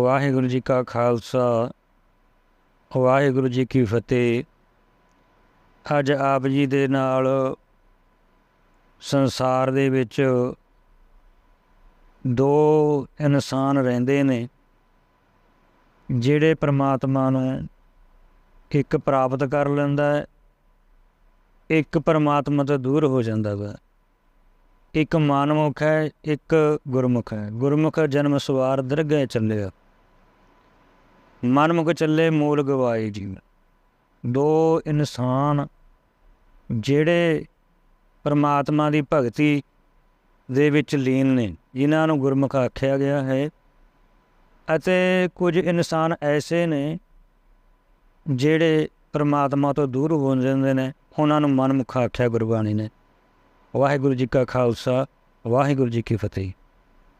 ਵਾਹਿਗੁਰੂ ਜੀ ਕਾ ਖਾਲਸਾ, ਵਾਹਿਗੁਰੂ ਜੀ ਕੀ ਫਤਿਹ। ਅੱਜ ਆਪ ਜੀ ਦੇ ਨਾਲ ਸੰਸਾਰ ਦੇ ਵਿੱਚ ਦੋ ਇਨਸਾਨ ਰਹਿੰਦੇ ਨੇ, ਜਿਹੜੇ ਪ੍ਰਮਾਤਮਾ ਨੂੰ ਇੱਕ ਪ੍ਰਾਪਤ ਕਰ ਲੈਂਦਾ ਹੈ, ਇੱਕ ਪਰਮਾਤਮਾ ਤੋਂ ਦੂਰ ਹੋ ਜਾਂਦਾ ਵਾ। ਇੱਕ ਮਾਨਮੁਖ ਹੈ, ਇੱਕ ਗੁਰਮੁਖ ਹੈ। ਗੁਰਮੁਖ ਜਨਮ ਸਵਾਰ ਦਰਗਹਿ ਚੱਲਿਆ। ਮਨਮੁਖ ਚੱਲੇ ਮੂਲ ਗਵਾਏ ਜੀ ਦੋ ਇਨਸਾਨ ਜਿਹੜੇ ਪਰਮਾਤਮਾ ਦੀ ਭਗਤੀ ਦੇ ਵਿੱਚ ਲੀਨ ਨੇ, ਜਿਨ੍ਹਾਂ ਨੂੰ ਗੁਰਮੁਖ ਆਖਿਆ ਗਿਆ ਹੈ। ਅਤੇ ਕੁਝ ਇਨਸਾਨ ਐਸੇ ਨੇ ਜਿਹੜੇ ਪਰਮਾਤਮਾ ਤੋਂ ਦੂਰ ਹੋ ਜਾਂਦੇ ਨੇ, ਉਹਨਾਂ ਨੂੰ ਮਨਮੁਖ ਆਖਿਆ ਗੁਰਬਾਣੀ ਨੇ। ਵਾਹਿਗੁਰੂ ਜੀ ਕਾ ਖਾਲਸਾ, ਵਾਹਿਗੁਰੂ ਜੀ ਕੀ ਫਤਿਹ।